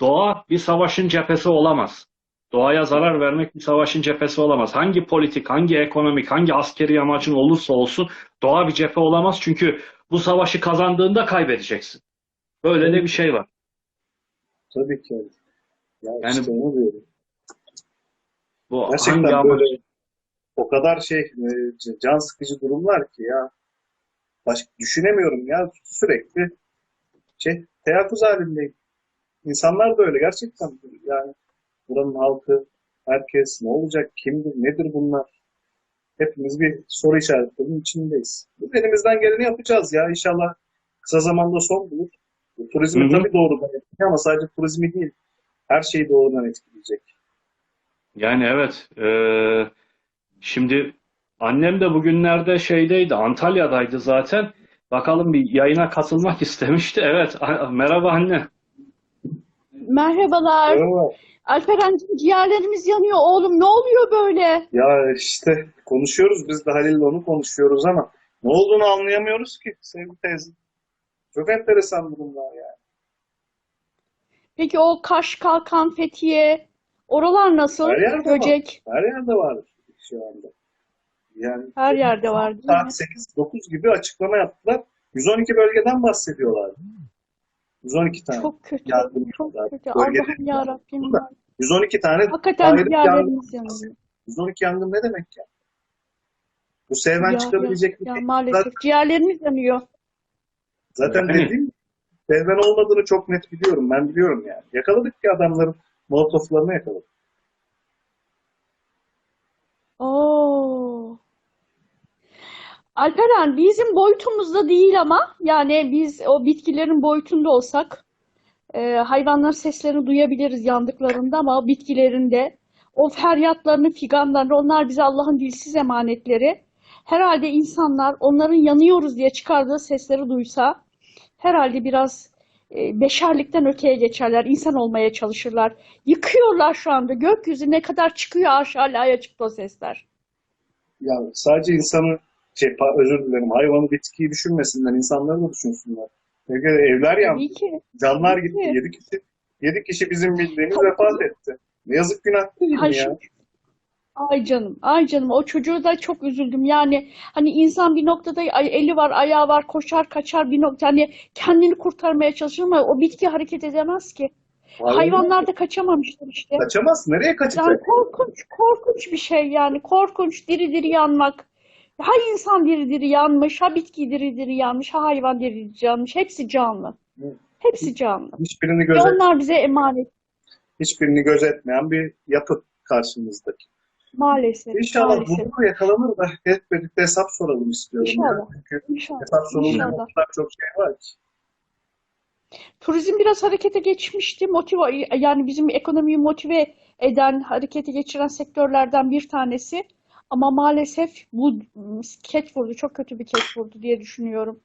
doğa bir savaşın cephesi olamaz. Doğaya zarar vermek bir savaşın cephesi olamaz. Hangi politik, hangi ekonomik, hangi askeri amacın olursa olsun doğa bir cephe olamaz. Çünkü bu savaşı kazandığında kaybedeceksin. Böyle de bir şey var. Tabii ki. Ya Yani- işte onu diyorum. Bu Gerçekten hangi amaç? böyle o kadar şey e, can sıkıcı durumlar ki ya. Başka düşünemiyorum ya sürekli şey teyakkuz halindeyim. İnsanlar da öyle gerçekten yani buranın halkı herkes ne olacak kimdir nedir bunlar hepimiz bir soru işaretlerinin içindeyiz. Biz elimizden geleni yapacağız ya inşallah kısa zamanda son bulur. Bu Turizmi Hı hı. tabii doğrudan etkiliyor ama sadece turizmi değil her şeyi doğrudan etkileyecek. Yani evet. eee, şimdi annem de bugünlerde şeydeydi, Antalya'daydı zaten. Bakalım bir yayına katılmak istemişti. Evet, merhaba anne. Merhabalar. Ama Alperen'cim ciğerlerimiz yanıyor oğlum. Ne oluyor böyle? ya işte konuşuyoruz biz de Halil'le onu konuşuyoruz ama ne olduğunu anlayamıyoruz ki sevgili teyze. Çok enteresan durumlar ya. Peki o Kaş, Kalkan, Fethiye oralar nasıl? Her yerde var. Böcek Her yerde var şu anda. Yani her yerde var değil mi? saat 8-9 gibi açıklama yaptılar. 112 bölgeden bahsediyorlar. 112 tane. Çok kötü. yardım Çok kötü. Bölgede Allah'ım yarabbim. yapıyorlar. 112 tane Hakikaten ciğerlerimiz yanıyor. 112 yangın ne demek ya? Bu sevmen Ya, çıkabilecek bir Ya şey. maalesef ciğerlerimiz yanıyor. Zaten Yani. dediğim sevmen olmadığını çok net biliyorum. Ben biliyorum yani. Yakaladık ki adamların molotoflarını yakaladık. Oo. Alperen bizim boyutumuzda değil ama yani biz o bitkilerin boyutunda olsak e, hayvanların seslerini duyabiliriz yandıklarında ama o bitkilerin de o feryatlarını, figanlarını onlar bize Allah'ın dilsiz emanetleri. Herhalde insanlar onların yanıyoruz diye çıkardığı sesleri duysa herhalde biraz e, beşerlikten öteye geçerler, insan olmaya çalışırlar. Yıkıyorlar şu anda. Gökyüzüne kadar çıkıyor aşağıya çıktı o sesler. Yani sadece insanı, şey, özür dilerim, hayvanı, bitkiyi düşünmesinler, insanları da düşünsünler. Çünkü evler yandı, ki. canlar gitti, ki. yedi kişi, yedi kişi bizim bildiğimiz Tabii. vefat etti. Ne yazık günah değil mi ya? ay canım, ay canım. O çocuğu da çok üzüldüm. Yani hani insan bir noktada eli var, ayağı var, koşar, kaçar bir nokta. Hani kendini kurtarmaya çalışır ama o bitki hareket edemez ki. Hayvanlar da kaçamamışlar işte. Kaçamaz, nereye Yani kaçacak? korkunç, korkunç bir şey yani. Korkunç, diri diri yanmak. Ha insan diri diri yanmış, ha bitki diri diri yanmış, ha hayvan diri diri yanmış. Hepsi canlı. Hepsi canlı. Hiçbirini Ve gözet, onlar bize emanet. hiçbirini gözetmeyen bir yapı karşımızdaki. Maalesef, İnşallah maalesef. bunlar yakalanır da hep birlikte hesap soralım istiyorum. ya. İnşallah. Çünkü İnşallah, hesap sorulmayan çok şey var ki. Turizm biraz harekete geçmişti. Motive, yani bizim ekonomiyi motive eden, harekete geçiren sektörlerden bir tanesi. Ama maalesef bu ket vurdu, çok kötü bir ket vurdu diye düşünüyorum.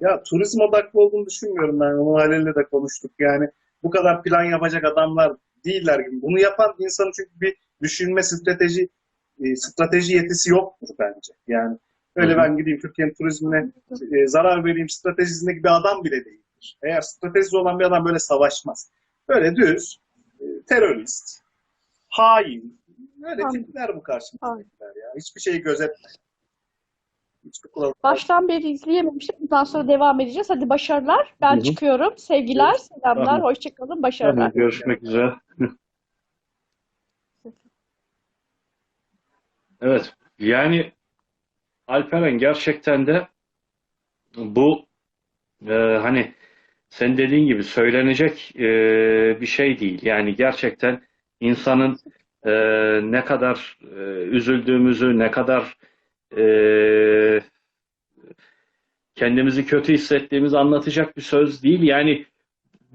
Ya turizm odaklı olduğunu düşünmüyorum ben. Onu Halil'le de konuştuk. Yani bu kadar plan yapacak adamlar değiller gibi. Bunu yapan insanın çünkü bir düşünme strateji e, strateji yetisi yoktur bence. Yani öyle Hı hı. ben gideyim Türkiye'nin turizmine e, zarar vereyim stratejisindeki bir adam bile değildir. Eğer stratejisi olan bir adam böyle savaşmaz. Böyle düz e, terörist, hain, böyle Anladım. tipler bu karşımızdakiler ya. Hiçbir şeyi gözetmez. Hiçbir kulağı Baştan beri izleyememiştim. Bundan sonra devam edeceğiz. Hadi başarılar. Ben Hı çıkıyorum. Sevgiler, selamlar, Tamam. hoşça kalın, Tamam, başarılar. görüşmek üzere. Evet, yani Alperen gerçekten de bu e, hani sen dediğin gibi söylenecek e, bir şey değil. Yani gerçekten insanın e, ne kadar e, üzüldüğümüzü, ne kadar e, kendimizi kötü hissettiğimizi anlatacak bir söz değil. Yani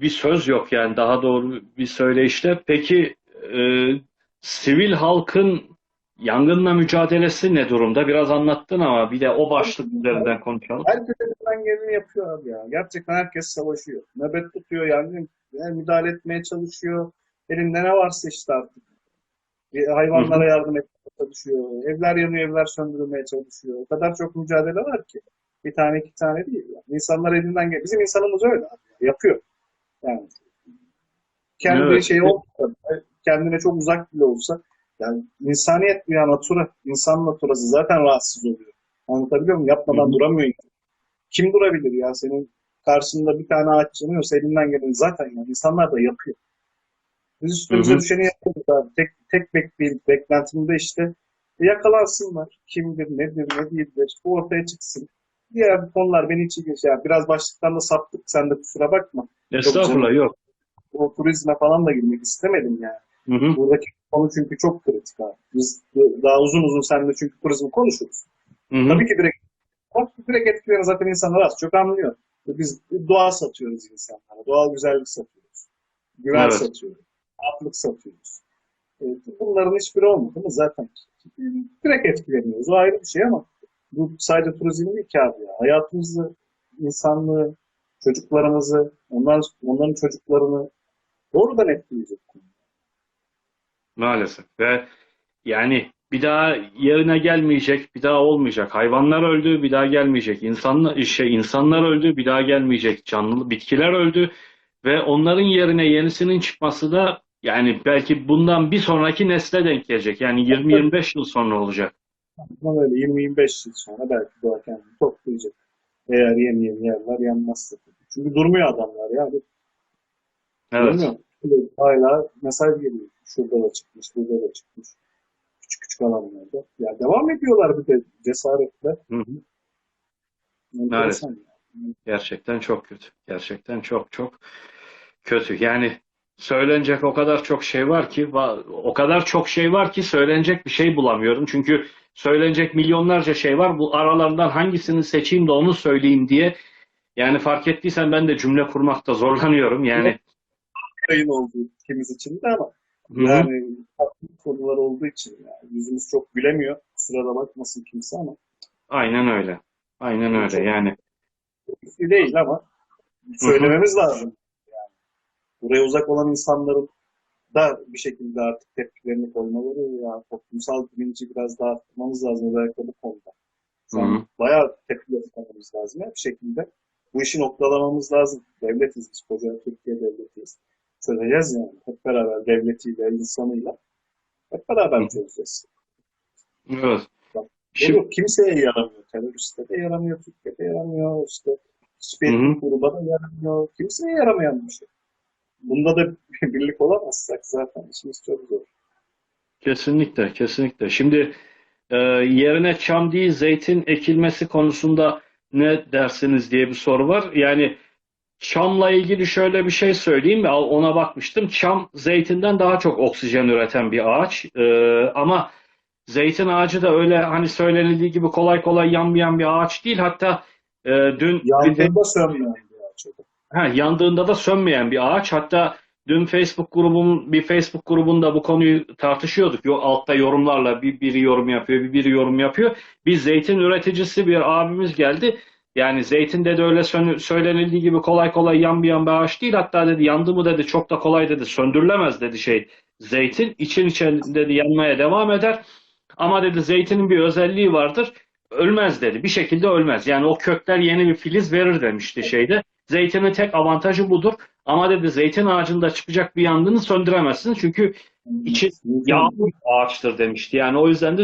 bir söz yok yani daha doğru bir söyleyişte. Peki e, sivil halkın yangınla mücadelesi ne durumda? Biraz anlattın ama bir de o başlık üzerinden konuşalım. Herkes elinden geleni yapıyor abi ya. Gerçekten herkes savaşıyor. Nöbet tutuyor yani, yani müdahale etmeye çalışıyor. Elinde ne varsa işte artık. Bir Hayvanlara yardım etmeye çalışıyor. Evler yanıyor, evler söndürülmeye çalışıyor. O kadar çok mücadele var ki. Bir tane iki tane değil. Yani. İnsanlar elinden gel. Bizim insanımız öyle abi. Yapıyor. Yani kendi Evet. şey olsa, kendine çok uzak bile olsa yani insaniyet ya natura, insan naturası zaten rahatsız oluyor. Anlatabiliyor muyum? Yapmadan Hı duramıyor. Kim durabilir ya? Senin karşında bir tane ağaç yanıyorsa elinden gelen zaten yani insanlar da yapıyor. Biz üstümüze düşeni yapıyoruz abi. Tek, tek bekleyip beklentimde işte yakalansınlar. Kimdir, nedir, ne değildir. Bu ortaya çıksın. Diğer konular beni hiç ilginç. Yani biraz başlıktan da saptık. Sen de kusura bakma. Estağfurullah yok. O turizme falan da girmek istemedim yani. Hı hı. Buradaki konu çünkü çok kritik abi. Biz daha uzun uzun seninle çünkü turizmi konuşuruz. Hı hı. Tabii ki direkt, direkt etkilerini zaten insanlar az çok anlıyor. Biz doğa satıyoruz insanlara. Doğal güzellik satıyoruz. Güven Evet. satıyoruz. Rahatlık satıyoruz. E, bunların hiçbiri olmadı mı zaten direkt etkileniyoruz. O ayrı bir şey ama bu sadece turizm değil ki abi ya. Hayatımızı, insanlığı, çocuklarımızı, onlar, onların çocuklarını doğrudan etkileyecek. Maalesef. Ve yani bir daha yerine gelmeyecek, bir daha olmayacak. Hayvanlar öldü, bir daha gelmeyecek. İnsanlar, şey, insanlar öldü, bir daha gelmeyecek. Canlı bitkiler öldü ve onların yerine yenisinin çıkması da yani belki bundan bir sonraki nesle denk gelecek. Yani 20-25 yıl sonra olacak. Ama öyle 20-25 yıl sonra belki doğa kendini toplayacak. Eğer yeni yeni yerler yanmazsa. Çünkü durmuyor adamlar ya. Evet. Durmuyor. Hala mesaj geliyor. Şurada da çıkmış, burada da çıkmış. Küçük küçük alanlarda. Ya devam ediyorlar bir de cesaretle. Hı hı. Gerçekten çok kötü. Gerçekten çok çok kötü. Yani söylenecek o kadar çok şey var ki o kadar çok şey var ki söylenecek bir şey bulamıyorum. Çünkü söylenecek milyonlarca şey var. Bu aralarından hangisini seçeyim de onu söyleyeyim diye yani fark ettiysen ben de cümle kurmakta zorlanıyorum. Yani Yayın oldu ikimiz için de ama yani farklı konular olduğu için yani yüzümüz çok gülemiyor. Kusura bakmasın kimse ama aynen öyle. Aynen öyle. Yani keyifli değil ama söylememiz lazım. Buraya uzak olan insanların da bir şekilde artık tepkilerini koymaları ya toplumsal bilinci biraz daha arttırmamız lazım özellikle bu konuda. Şu an bayağı tepki yapmamız lazım ya bir şekilde. Bu işi noktalamamız lazım. Devletiz biz, koca Türkiye devletiyiz. Çözeceğiz yani. Hep beraber devletiyle, insanıyla. Hep beraber Hı. çözeceğiz. evet. Bak, Şimdi kimseye yaramıyor. Teröriste de yaramıyor, Türkiye'de yaramıyor, işte hiçbir gruba da yaramıyor. Kimseye yaramayan bir şey. Bunda da birlik olamazsak zaten işimiz çok zor. Kesinlikle, kesinlikle. Şimdi e, yerine çam değil zeytin ekilmesi konusunda ne dersiniz diye bir soru var. Yani çamla ilgili şöyle bir şey söyleyeyim. Ya Ona bakmıştım. Çam zeytinden daha çok oksijen üreten bir ağaç. E, ama zeytin ağacı da öyle hani söylenildiği gibi kolay kolay yanmayan bir ağaç değil. Hatta e, dün Yandığında sönmeyen bir ağaç. Ha, yandığında da sönmeyen bir ağaç. Hatta dün Facebook grubum bir Facebook grubunda bu konuyu tartışıyorduk. Yo, altta yorumlarla bir biri yorum yapıyor, bir biri yorum yapıyor. Bir zeytin üreticisi bir abimiz geldi. Yani zeytin dedi öyle söylenildiği gibi kolay kolay yanmayan bir ağaç değil. Hatta dedi yandı mı dedi çok da kolay dedi söndürülemez dedi şey. Zeytin için içe dedi yanmaya devam eder. Ama dedi zeytinin bir özelliği vardır. Ölmez dedi. Bir şekilde ölmez. Yani o kökler yeni bir filiz verir demişti şeyde. Zeytinin tek avantajı budur. Ama dedi zeytin ağacında çıkacak bir yangını söndüremezsin. Çünkü içi yağmur ağaçtır demişti. Yani o yüzden de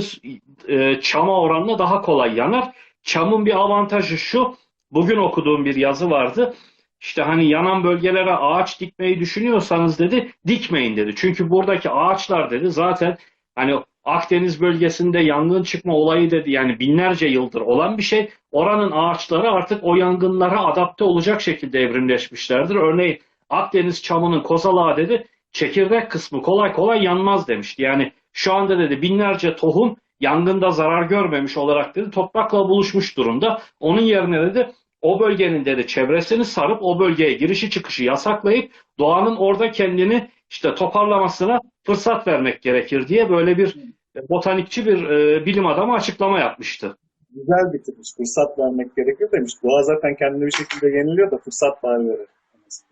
e, çama oranla daha kolay yanar. Çamın bir avantajı şu. Bugün okuduğum bir yazı vardı. İşte hani yanan bölgelere ağaç dikmeyi düşünüyorsanız dedi dikmeyin dedi. Çünkü buradaki ağaçlar dedi zaten hani Akdeniz bölgesinde yangın çıkma olayı dedi yani binlerce yıldır olan bir şey. Oranın ağaçları artık o yangınlara adapte olacak şekilde evrimleşmişlerdir. Örneğin Akdeniz çamının kozalağı dedi çekirdek kısmı kolay kolay yanmaz demişti. Yani şu anda dedi binlerce tohum yangında zarar görmemiş olarak dedi toprakla buluşmuş durumda. Onun yerine dedi o bölgenin dedi çevresini sarıp o bölgeye girişi çıkışı yasaklayıp doğanın orada kendini işte toparlamasına fırsat vermek gerekir diye böyle bir e, botanikçi bir e, bilim adamı açıklama yapmıştı. Güzel bitirmiş. Fırsat vermek gerekir demiş. Doğa zaten kendini bir şekilde yeniliyor da fırsat var verir.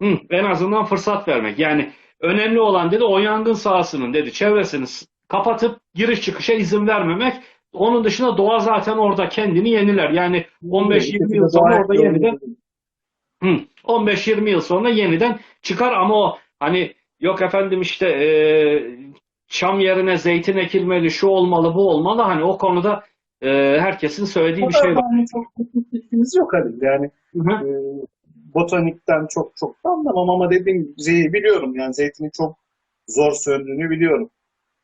Hı, en azından fırsat vermek. Yani önemli olan dedi o yangın sahasının dedi çevresini kapatıp giriş çıkışa izin vermemek. Onun dışında doğa zaten orada kendini yeniler. Yani 15-20 yıl sonra orada yeniden Hı, 15-20 yıl sonra yeniden çıkar ama o hani yok efendim işte e, çam yerine zeytin ekilmeli, şu olmalı, bu olmalı. Hani o konuda e, herkesin söylediği bir şey var. yani çok bilgimiz yok Halil. Yani Hı e, botanikten çok çok da anlamam ama dediğim şeyi biliyorum. Yani zeytinin çok zor söndüğünü biliyorum.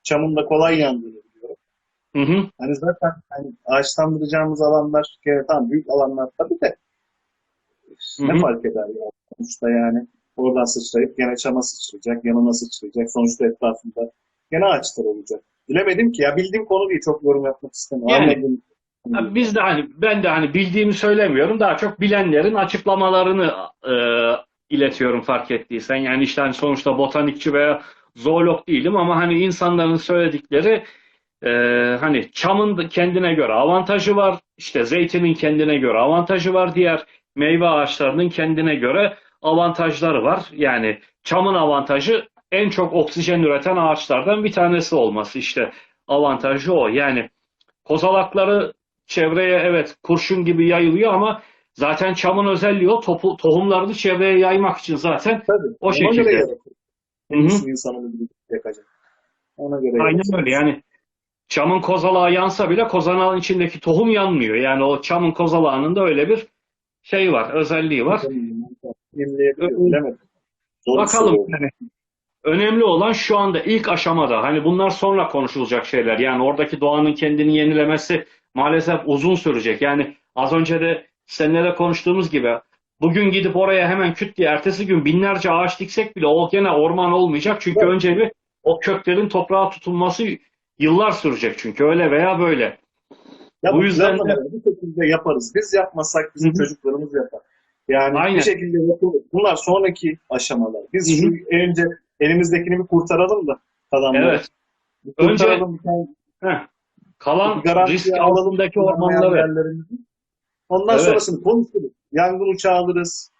Çamın da kolay yandığını biliyorum. Hı hı. Hani zaten hani ağaçlandıracağımız alanlar gene tam büyük alanlar tabii de Hı ne hı. fark eder ya sonuçta yani oradan sıçrayıp gene çama sıçrayacak, yanına sıçrayacak. Sonuçta etrafında gene ağaçlar olacak. Bilemedim ki ya bildiğim konu değil çok yorum yapmak istemiyorum. Yani- Anladım. Biz de hani ben de hani bildiğimi söylemiyorum. Daha çok bilenlerin açıklamalarını e, iletiyorum fark ettiysen. Yani işte hani sonuçta botanikçi veya zoolog değilim ama hani insanların söyledikleri e, hani çamın kendine göre avantajı var. işte zeytinin kendine göre avantajı var. Diğer meyve ağaçlarının kendine göre avantajları var. Yani çamın avantajı en çok oksijen üreten ağaçlardan bir tanesi olması. İşte avantajı o. Yani kozalakları çevreye evet kurşun gibi yayılıyor ama zaten çamın özelliği o topu, tohumlarını çevreye yaymak için zaten Tabii. O şekilde. göre. Ona göre aynen öyle yani çamın kozalağı yansa bile kozalağın içindeki tohum yanmıyor. Yani o çamın kozalağının da öyle bir şey var, özelliği var. Dinleyebiliyor, Ö- bilemedim. Zor bir Bakalım yani önemli olan şu anda ilk aşamada hani bunlar sonra konuşulacak şeyler. Yani oradaki doğanın kendini yenilemesi maalesef uzun sürecek. Yani az önce de seninle de konuştuğumuz gibi bugün gidip oraya hemen küt diye ertesi gün binlerce ağaç diksek bile o gene orman olmayacak. Çünkü Evet. önce bir o köklerin toprağa tutunması yıllar sürecek çünkü öyle veya böyle. Ya Bu yüzden de- bir şekilde yaparız. Biz yapmasak bizim Hı hı. çocuklarımız yapar. Yani Aynen. bir şekilde yapılır. Bunlar sonraki aşamalar. Biz Hı hı. şu önce elimizdekini bir kurtaralım da kalanları. Evet. Bir Önce- kurtaralım. bir tane Heh. Kalan risk kullanmayan ormanları. Ondan Evet. sonrasını konuşuruz. Yangın uçağı alırız.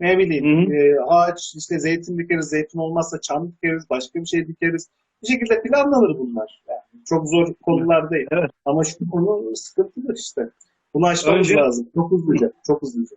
Ne bileyim Hı hı. e, ağaç işte zeytin dikeriz. Zeytin olmazsa çam dikeriz. Başka bir şey dikeriz. Bir şekilde planlanır bunlar. Yani çok zor konular değil. Evet. Ama şu konu sıkıntıdır işte. Bunu aşmamız Önce- lazım. Çok hızlıca. Çok hızlıca.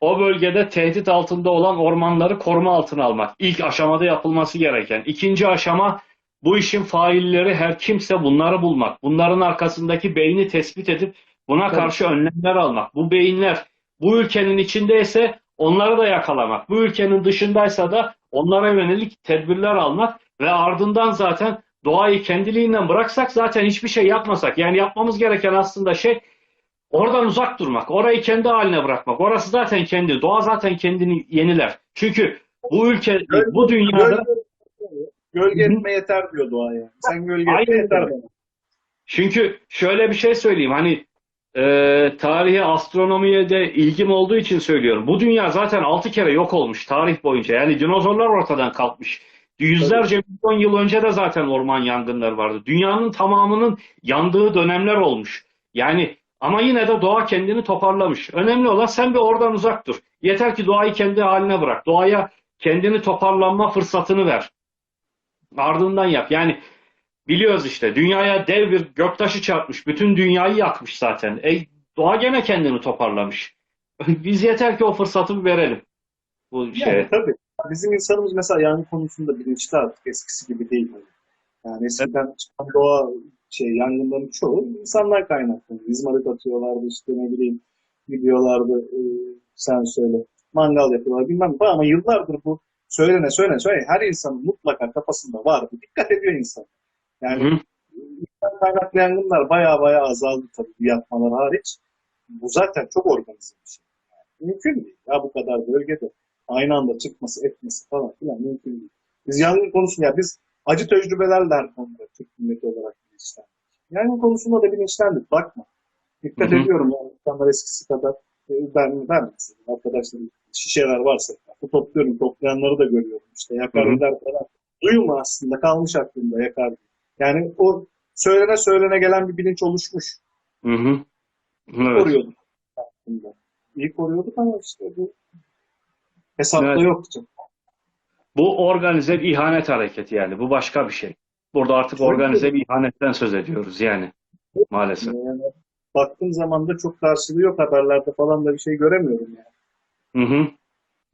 O bölgede tehdit altında olan ormanları koruma altına almak. İlk aşamada yapılması gereken. İkinci aşama bu işin failleri her kimse bunları bulmak. Bunların arkasındaki beyni tespit edip buna Tabii. karşı önlemler almak. Bu beyinler bu ülkenin içindeyse onları da yakalamak. Bu ülkenin dışındaysa da onlara yönelik tedbirler almak ve ardından zaten doğayı kendiliğinden bıraksak zaten hiçbir şey yapmasak. Yani yapmamız gereken aslında şey Oradan uzak durmak, orayı kendi haline bırakmak. Orası zaten kendi, doğa zaten kendini yeniler. Çünkü bu ülke, bu dünyada Gölge, gölge etme yeter diyor doğa yani. Sen gölge Aynen etme yeter bana. Çünkü şöyle bir şey söyleyeyim hani e, tarihe, astronomiye de ilgim olduğu için söylüyorum. Bu dünya zaten altı kere yok olmuş tarih boyunca. Yani dinozorlar ortadan kalkmış. Yüzlerce milyon yıl önce de zaten orman yangınları vardı. Dünyanın tamamının yandığı dönemler olmuş. Yani ama yine de doğa kendini toparlamış. Önemli olan sen bir oradan uzak dur. Yeter ki doğayı kendi haline bırak. Doğaya kendini toparlanma fırsatını ver. Ardından yap. Yani Biliyoruz işte dünyaya dev bir göktaşı çarpmış. Bütün dünyayı yakmış zaten. E, doğa gene kendini toparlamış. Biz yeter ki o fırsatı verelim. Bu Yani şeye. tabii. Bizim insanımız mesela yangın konusunda bilinçli artık eskisi gibi değil. Yani eskiden çıkan doğa şey yangınların çoğu insanlar kaynaklı. İzmarit atıyorlardı işte ne bileyim gidiyorlardı e, sen söyle mangal yapıyorlar bilmem ne ama yıllardır bu söylene söylene söylene her insanın mutlaka kafasında var. Bu dikkat ediyor insan. Yani Hı. insan kaynaklı yangınlar baya baya azaldı tabii yapmalar hariç. Bu zaten çok organize bir şey. Yani mümkün değil. Ya bu kadar bölgede aynı anda çıkması, etmesi falan filan mümkün değil. Biz yangın konusunda, biz acı tecrübelerle her konuda Türk milleti olarak bilinçlendik. Yangın konusunda da bilinçlendik. Bakma. Dikkat Hı hı. ediyorum yani insanlar eskisi kadar e, ben, ben arkadaşlarım şişeler varsa bu topluyorum. Toplayanları da görüyorum. İşte yakar Hı hı. eder falan. Duyma aslında kalmış aklımda yakar. Yani o söylene söylene gelen bir bilinç oluşmuş. Hı hı. Evet. Koruyorduk aslında. İyi koruyorduk ama işte bu hesapta Evet. yoktu. Bu organize bir ihanet hareketi yani. Bu başka bir şey. Burada artık Tabii. organize bir ihanetten söz ediyoruz yani. Maalesef. Yani baktığım zaman da çok karşılığı yok haberlerde falan da bir şey göremiyorum yani. Hı hı.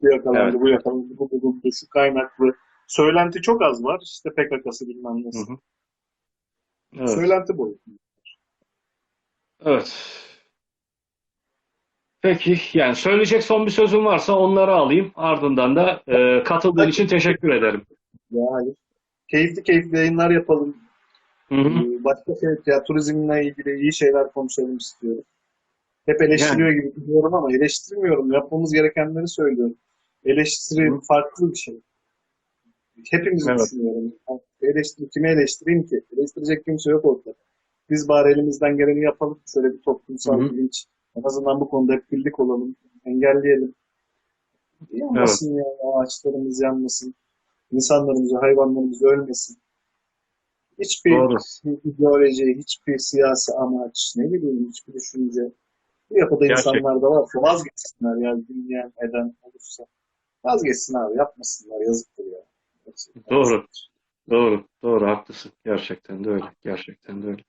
Bu yakalandı, Evet. bu yakalandı, bu bulundu, şu kaynaklı Söylenti çok az var. İşte PKK'sı bilmem nesi. Hı hı. Evet. Söylenti boyutunda. Evet. Peki yani söyleyecek son bir sözüm varsa onları alayım. Ardından da e, katıldığın için teşekkür ederim. Yani keyifli keyifli yayınlar yapalım. Hı hı. Ee, Başka şey, ya turizmle ilgili iyi şeyler konuşalım istiyorum. Hep eleştiriyor gibi biliyorum ama eleştirmiyorum. Yapmamız gerekenleri söylüyorum. Eleştiri Hı. farklı bir şey. Hepimizi Evet. düşünüyorum. Eleştiri, kimi eleştireyim ki? Eleştirecek kimse yok ortada. Biz bari elimizden geleni yapalım. Şöyle bir toplumsal Hı hı. bilinç. En azından bu konuda hep birlik olalım. Engelleyelim. Yanmasın ya. Ağaçlarımız yanmasın. İnsanlarımız, hayvanlarımız ölmesin. Hiçbir Doğru. ideoloji, hiçbir siyasi amaç, ne bileyim hiçbir düşünce. Bu yapıda Gerçek. insanlar da varsa vazgeçsinler ya dinleyen eden olursa. Vazgeçsin abi yapmasınlar yazıktır ya. Doğru. Doğru. Doğru. Haklısın. Gerçekten de öyle. Gerçekten de öyle.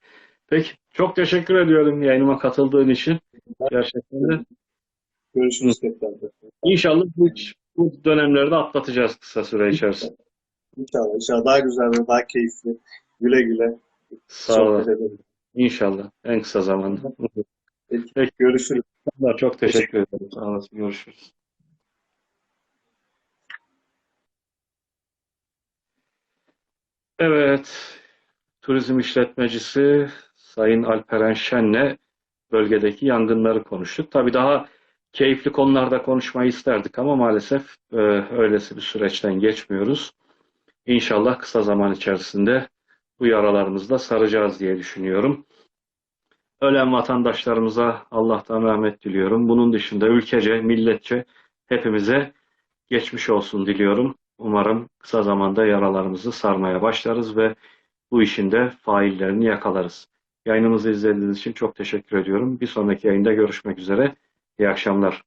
Peki. Çok teşekkür ediyorum yayınıma katıldığın için. Gerçekten de. Görüşürüz tekrar. İnşallah bu, bu dönemleri de atlatacağız kısa süre içerisinde. İnşallah, inşallah daha güzel ve daha keyifli. Güle güle. Sağ olun. İnşallah. En kısa zamanda. Peki, görüşürüz. Çok teşekkür ederim. Sağ olasın. Görüşürüz. Evet. Turizm işletmecisi Sayın Alperen Şen'le bölgedeki yangınları konuştuk. Tabii daha keyifli konularda konuşmayı isterdik ama maalesef e, öylesi bir süreçten geçmiyoruz. İnşallah kısa zaman içerisinde bu yaralarımızı da saracağız diye düşünüyorum. Ölen vatandaşlarımıza Allah'tan rahmet diliyorum. Bunun dışında ülkece, milletçe hepimize geçmiş olsun diliyorum. Umarım kısa zamanda yaralarımızı sarmaya başlarız ve bu işin de faillerini yakalarız. Yayınımızı izlediğiniz için çok teşekkür ediyorum. Bir sonraki yayında görüşmek üzere. İyi akşamlar.